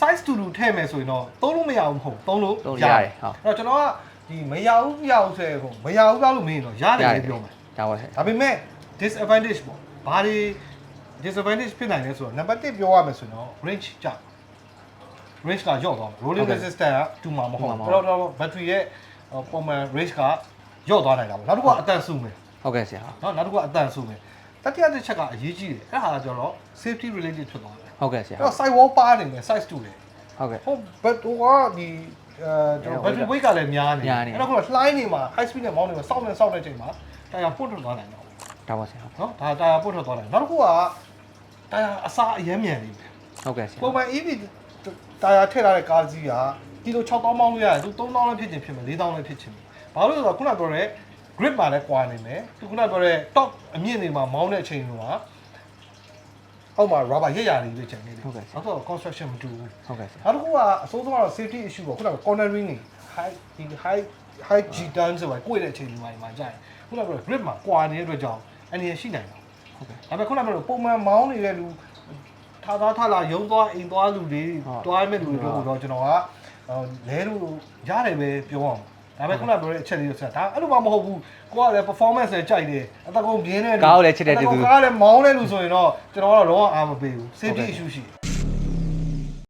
size တူတူထည့်မယ်ဆိုရင်တော့သုံးလို့မရဘူးမဟုတ်သုံးလို့သုံးလို့ရတယ်ဟုတ် အဲ့တော့ကျွန်တော်ကဒီမရဘူးပြအောင်ဆိုရင်ဟိုမရဘူးပြလို့မရရင်တော့ရတယ်လေပြောမယ် ဒါပါဟုတ် ဒါပေမဲ့ disadvantage ပေါ့ဘာတွေ disadvantage ဖြစ်နိုင်လဲဆိုတော့ number 1ပြောရမယ်ဆိုရင်တော့ range ကျ range ကယော့သွားမယ် rolling ဟုတ်ကဲ့ resistance ကတူမှာမဟုတ်တူမှာမဟုတ် ဘူးအဲ့တော့ battery ရဲ့ဟိုပုံမှန် range ကယော့သွားနိုင်တာပေါ့နောက်တစ်ခုကအတန်ဆူမယ်ဟုတ်ကဲ့ဆရာ နော်နောက်တစ်ခုကအတန်ဆူမယ် တတိယတစ်ချက်ကအရေးကြီးတယ်အဲ့ဟာကကျတော့ safety related ဖြစ်သွားတယ်ဟုတ်ကဲ့ဆရာအဲ့တော့ sidewall ပါနေတယ် size 2တယ်ဟုတ်ကဲ့ ဟုတ် but ဟိုကဒီအဲကျွန်တော် battery weight ကလည်းများနေများနေ အဲ့တော့ခုကလှိုင်းနေမှာ high speed နဲ့မောင်းနေမှာစောက်နေစောက်နေချိန်မှာတာယာပွတ်ထွက်သွားနိုင်တော့ဘူးဒါပါဆရာနော်ဒါတာယာပွတ်ထွက်သွားနိုင်နောက်တစ်ခုကတာယာအစားအယမ်းမြန်နေတယ်ဟုတ်ကဲ့ဆရာပုံမှန် EV တာယာထည့်ထားတဲ့ကားကြီးကကီလို6000ပေါင်းလို့ရတယ်သူ3000လည်းဖြစ်ချင်ဖြစ်မယ်4000လည်းဖြစ်ချင်မယ်ဘာလို့လဲဆိုတော့ခုနကပြောတဲ့ grip မှာလည်းကွာနေမယ်သူခုနပြောတဲ့ top အမြင့်တွေမှာမောင်းတဲ့အချိန်တွေကအောက်မှာ rubber ရက်ရာတွေပဲချင်နေတယ်ဟုတ်ကဲ့ဆရာနောက်တော့ construction မတူဘူးဟုတ်ကဲ့ဆရာနောက်တစ်ခုကအစိုးဆုံးကတော့ safety issue ပေါ့ခုနက cornering နေ high ဒီ high high G turn ဆိုပါကိုယ့်ရဲ့အချိန်ဒီမှာဒီမှာကြာရင်ခုနကပြော grip မှာကွာနေတဲ့အတွက်ကြောင့်အနေရရှိနိုင်တာဟုတ်ကဲ့ဒါပေမဲ့ခုနကပြောပုံမှန်မောင်းနေတဲ့လူထားသားထားလာရုံသွားအိမ်သွားလူတွေဟုတ်တွားမဲ့လူတွေတို့တော့ကျွန်တော်ကဟိုလဲလို့ရတယ်ပဲပြောအောင် ဒါပေမဲ့ခုနကပြောတဲ့အချက်လေးကိုဆက်ဒါအဲ့လိုမှမဟုတ်ဘူးကိုကလည်း performance နဲ့ကြိုက်တယ်အတကုံပြင်းတဲ့လူကားကိုလည်းချစ်တဲ့သူအတကုံကားလည်းမောင်းတဲ့လူဆိုရင်တော့ကျွန်တော်ကတော့လုံးဝအားမပေးဘူး safety issue ရှိတယ်